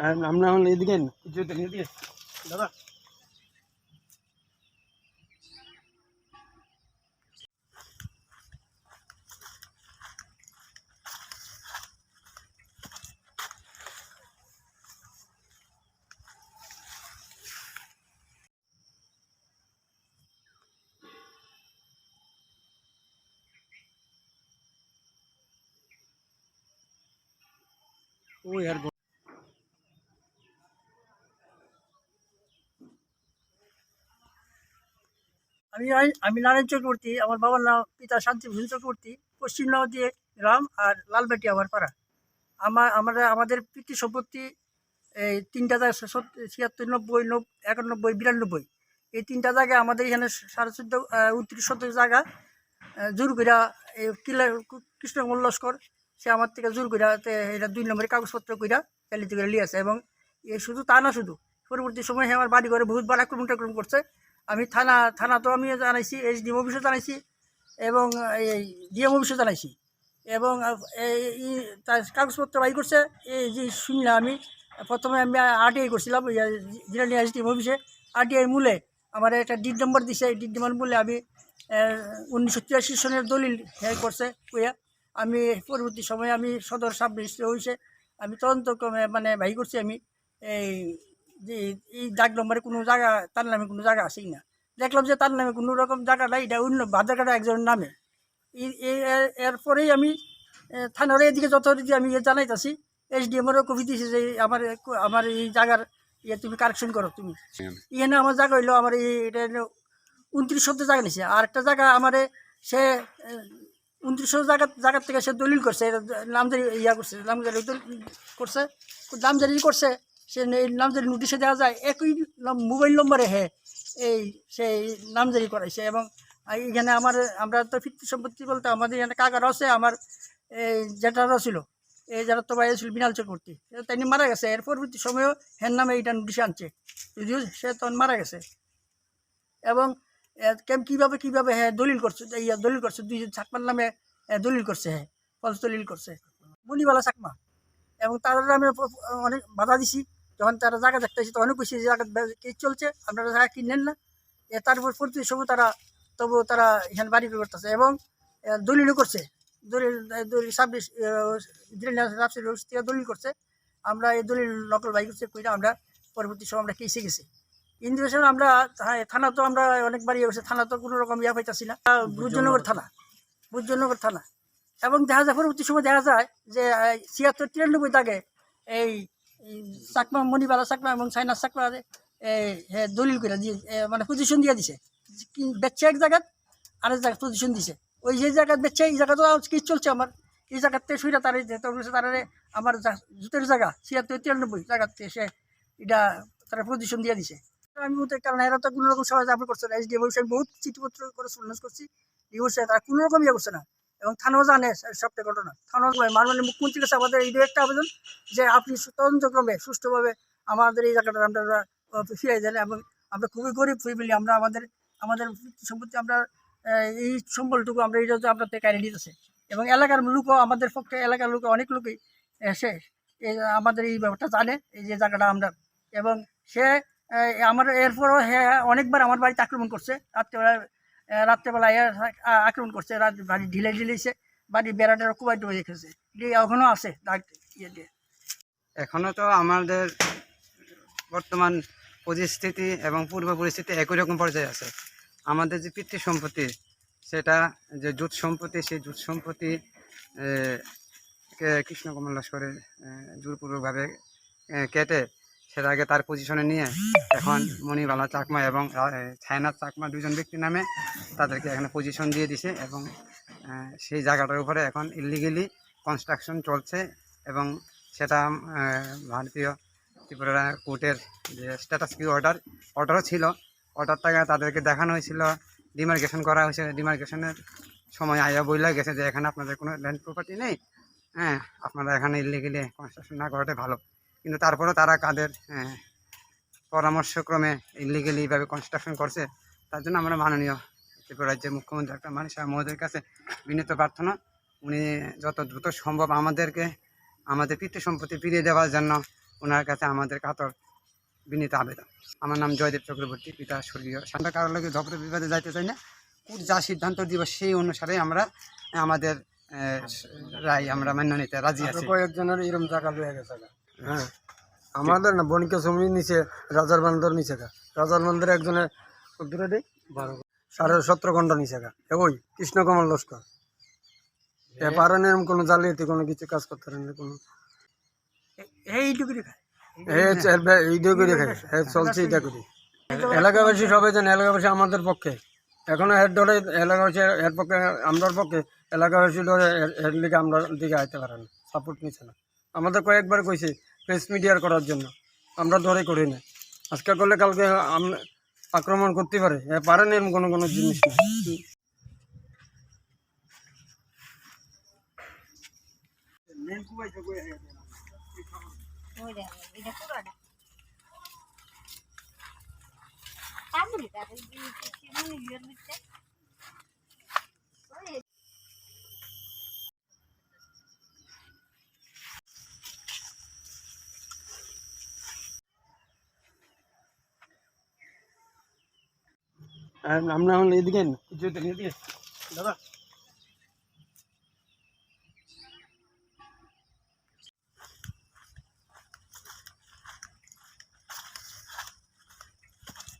আর আমরা এখন এদিকে কিছু এদিকে দাদা। ও यार আমি আমি নারায়ণ চক্রবর্তী, আমার বাবার নাম পিতা শান্তিভূষণ চক্রবর্তী, পশ্চিম নদী গ্রাম আর লালবাটি আমার পাড়া। আমার আমরা, আমাদের পিতৃ সম্পত্তি, এই তিনটা জায়গা ছিয়াত্তর, নব্বই, নব, একানব্বই, বিরানব্বই। এই তিনটা জায়গায় আমাদের এখানে সাড়ে চোদ্দ উনত্রিশ শতক জায়গা জোর কইরা এই কিলা কৃষ্ণকমল লস্কর, সে আমার থেকে জোর কইরা এটা দুই নম্বরের কাগজপত্র কইরা চালিত করে লিয়ে আছে এবং এ শুধু তা না শুধু, পরবর্তী সময় আমার বাড়ি ঘরে বহুতবার আক্রমণ টাক্রমণ করছে। আমি থানা থানা তো আমি জানাইছি এইচ ডিএম অফিসে জানাইছি এবং এই ডিএম অফিসে জানাইছি। এবং এই তার কাগজপত্র বাই করছে, এই যে শুনলাম আমি, প্রথমে আমি আরটিআই করছিলাম জিরানি এইচ ডিএম অফিসে। আরটিআই মূলে আমার একটা ডিড নম্বর দিছে, এই ডিড নম্বর মূলে আমি উনিশশো তিরাশি সনের দলিল হ্যাঁ করছে কইয়া আমি পরবর্তী সময়ে আমি সদর সাব রেজিস্ট্রি হয়েছে আমি তদন্ত মানে ভাই করছি আমি, এই যে এই দাগ নম্বরে কোনো জায়গা, তার নামে কোনো জায়গা আছেই না। দেখলাম যে তার নামে কোনো রকম জায়গা নাই, এটা অন্য বাজার কাটা একজনের নামে। এরপরেই আমি থানার এদিকে যথারীতি আমি ইয়ে জানাইতেছি এস ডি এমরও কপি দিয়েছে যে আমার আমার এই জায়গার ইয়ে তুমি কারেকশন করো তুমি। এখানে আমার জায়গা হইল আমার এই, এটা উনত্রিশ শব্দ জায়গা নিছে। আর একটা জায়গা আমার সে উনত্রিশ জায়গা জায়গার থেকে সে দলিল করছে নামজারি ইয়া করছে, নামজারি করছে নামজারি করছে। সে এই নামজারি নোটিশে দেওয়া যায়, একই নম- মোবাইল নম্বরে হে, এই সেই নামজারি করাইছে এবং এখানে আমার, আমরা তো ফিফটি সম্পত্তি বলতে আমাদের এখানে কাকার আছে, আমার এই জেঠারও ছিল, এই যারা তো বাইরে ছিল বিনাল চক্রবর্তী তাই মারা গেছে। এর পরবর্তী সময়েও হের নামে এইটা নোটিশ আনছে, যদিও সে তখন মারা গেছে। এবং কেম, কীভাবে কীভাবে হ্যাঁ দলিল করছে, এই দলিল করছে, দুই চাকমার নামে দলিল করছে হ্যাঁ ফলস দলিল করছে। বলিবালা চাকমা। এবং তারা আমি অনেক বাধা দিছি। যখন তারা জায়গা দেখতেছি তখন কইছি যে জায়গা কেস চলছে আপনারা জায়গা কিনেন না? এ তারপর পরবর্তী সময় তারা তবু তারা এখানে বাড়ি করতেছে এবং এ, দলিলও করছে। দলিল দলিল সাবডিস দলিল করছে। আমরা এই দলিল নকল বাই করছে কইরা আমরা পরবর্তী সময় আমরা কেসে গেছি। কিন্তু আমরা থানা তো আমরা অনেকবার ইয়ে করছি থানা তো কোনো রকম ইয়া পাইতাছি না। বুজ্জনগর থানা বুজ্জনগর থানা। এবং দেখা যায় পরবর্তী সময় দেখা যায় যে ছিয়াত্তর তিরানব্বই দাগে এই চাকমা মণিবালা চাকমা এবং সাইনাস চাকমা দলিল করে দিয়ে মানে পজিশন দিয়ে দিছে। বেচছে এক জায়গাত, আরেক জায়গায় পজিশন দিছে। ওই যে জায়গায় বেচছে, এই জায়গা তো কি চলছে আমার? এই জায়গাতে শুইরা তারা তারা আমার জুতের জায়গা, ছিয়াত্তর, তিরানব্বই জায়গাতে সে এটা তারা পজিশন দিয়ে দিছে। আমি বলতে কারণ এরা তো কোনো রকম সহায়তা আপনি করছে না। এস ডি আমি বহুত চিঠিপত্র করে করছি। ডিভোর্সে তারা কোনো রকম ইয়ে করছে না। এবং থানাও জানে সবটা ঘটনা। থানাও মাননীয় মুখ্যমন্ত্রীর কাছে আমাদের এই একটা আবেদন যে আপনি তদন্তক্রমে সুষ্ঠুভাবে আমাদের এই জায়গাটা আমরা ফিরিয়ে দেন এবং আমরা খুবই গরিব ফ্যামিলি, আমরা আমাদের আমাদের সম্পত্তি আমরা এই সম্বলটুকু আমরা এইটা থেকে কাড়ে নিতেছে এবং এলাকার লোকও আমাদের পক্ষে, এলাকার লোক, অনেক লোকই এসে এই আমাদের এই ব্যাপারটা জানে, এই যে জায়গাটা আমরা। এবং সে আমার এরপরও হ্যাঁ অনেকবার আমার বাড়িতে আক্রমণ করছে। রাত্রেবেলা এ আক্রমণ করছে রাত বাড়ি ঢিলে ঢিলেছে বাড়ি বেড়াটা কুবাই টুবাই রেখেছে এখনও আছে দাগ ইয়ে দিয়ে। এখনও তো আমাদের বর্তমান পরিস্থিতি এবং পূর্ব পরিস্থিতি একই রকম পর্যায়ে আছে। আমাদের যে পিতৃ সম্পত্তি সেটা যে জুট সম্পত্তি সেই জুট সম্পত্তি কৃষ্ণকুমার লস্করের এ, জোরপূর্বকভাবে কেটে সেটা আগে তার পজিশনে নিয়ে এখন মণিবালা চাকমা এবং ছায়নাথ চাকমা দুজন ব্যক্তির নামে তাদেরকে এখানে পজিশন দিয়ে দিছে এবং সেই জায়গাটার উপরে এখন ইলিগেলি কনস্ট্রাকশন চলছে এবং সেটা ভারতীয় ত্রিপুরা কোর্টের যে স্ট্যাটাস কি অর্ডার অর্ডারও ছিল। অর্ডারটাকে তাদেরকে দেখানো হয়েছিল ডিমার্কেশন করা হয়েছে। ডিমার্কেশনের সময় আয়া বইলা গেছে যে এখানে আপনাদের কোনো ল্যান্ড প্রপার্টি নেই। হ্যাঁ আপনারা এখানে ইলিগেলি কনস্ট্রাকশন না করাটাই ভালো। কিন্তু তারপরেও তারা কাদের পরামর্শক্রমে ইলিগেলি এইভাবে কনস্ট্রাকশন করছে, তার জন্য আমরা মাননীয় ত্রিপুরা রাজ্যের মুখ্যমন্ত্রী একটা মানুষ মহোদয়ের কাছে বিনীত প্রার্থনা। উনি যত দ্রুত সম্ভব আমাদেরকে, আমাদের পিতৃ সম্পত্তি ফিরিয়ে দেওয়ার জন্য ওনার কাছে আমাদের কাতর বিনীত আবেদন। আমার নাম জয়দেব চক্রবর্তী, পিতা স্বর্গীয় সান্তা কারোর লাগে ঝগড়া বিবাদে যাইতে চাই না। কোর্ট যা সিদ্ধান্ত দিব সেই অনুসারে আমরা, আমাদের রায় আমরা মান্য নিতে রাজি আছি। কয়েকজনের এরম জায়গা লয়ে গেছে। হ্যাঁ। আমাদের না বনিকা জমি নিচে রাজার বান্দর নিচে রাজার বান্দর একজনের কত দে বারো সাড়ে সতেরো ঘণ্টা নিচে ওই কৃষ্ণকমল লস্কর। এ পারেন এরম কোনো জালিয়াতি কোনো কিছু কাজ করতে পারেন না কোনো এইটুকুই খায়। দিয়ে চলছে এটা করি। এলাকাবাসী সবাই জানে এলাকাবাসী আমাদের পক্ষে। এখনও হেড ধরে এলাকাবাসী এর পক্ষে আমরার পক্ষে এলাকাবাসী ধরে এর লিগে আমরা দিকে আইতে পারে না সাপোর্ট নিচ্ছে না। আমাদের কয়েকবার কইছে প্রেস মিডিয়ার করার জন্য। আমরা ধরে করি না। আজকে করলে কালকে আম- আক্রমণ করতে পারে। পারে না এরকম কোনো কোনো জিনিস না। ওইটা আর আমরা এখন এদিকে দাদা